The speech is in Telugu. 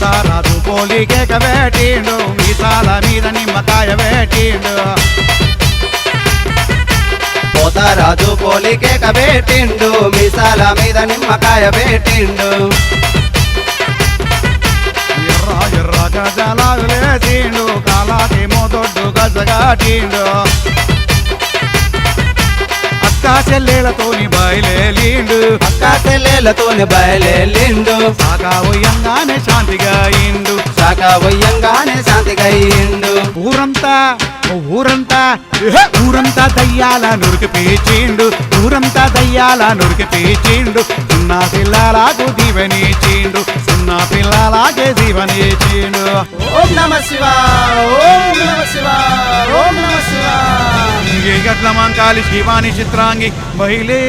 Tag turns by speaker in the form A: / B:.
A: పోతారాజు పోలికేక వేటిండు మీసాల మీద నిమ్మకాయ వేటిండు.
B: పోతారాజు పోలికేక పెట్టిండు మీసాల మీద నిమ్మకాయ పెట్టిండు
A: ఎర్ర ఎర్ర గజలాలు లేచిండు కాలాకేమో దొడ్డు గజగాటిండు అక్కా చెల్లెలతోని బయలేలిండు.
B: అక్కా చెల్లెలతోని
A: బయలేలిండు. ఉయ్యంగానే శాంతిగా ఇండు.
B: శాఖ వయ్యంగానే శాంతిగా అయ్యిండు
A: ఊరంతా ఊరంతా ఊరంతా దయ్యాల నురికి పీచిండు. ఊరంతా దయ్యాల నురికి పీచిండు. చిన్న పిల్లలకు దీవెనిచిండు చిన్న పిల్లలాగే దీవెనిచిండు
B: ఓం నమ శివ ఓం నమ శివ ఓం నమ శివ.
A: గట్ల మంకాలి శివాని చిత్రాంగి బయలే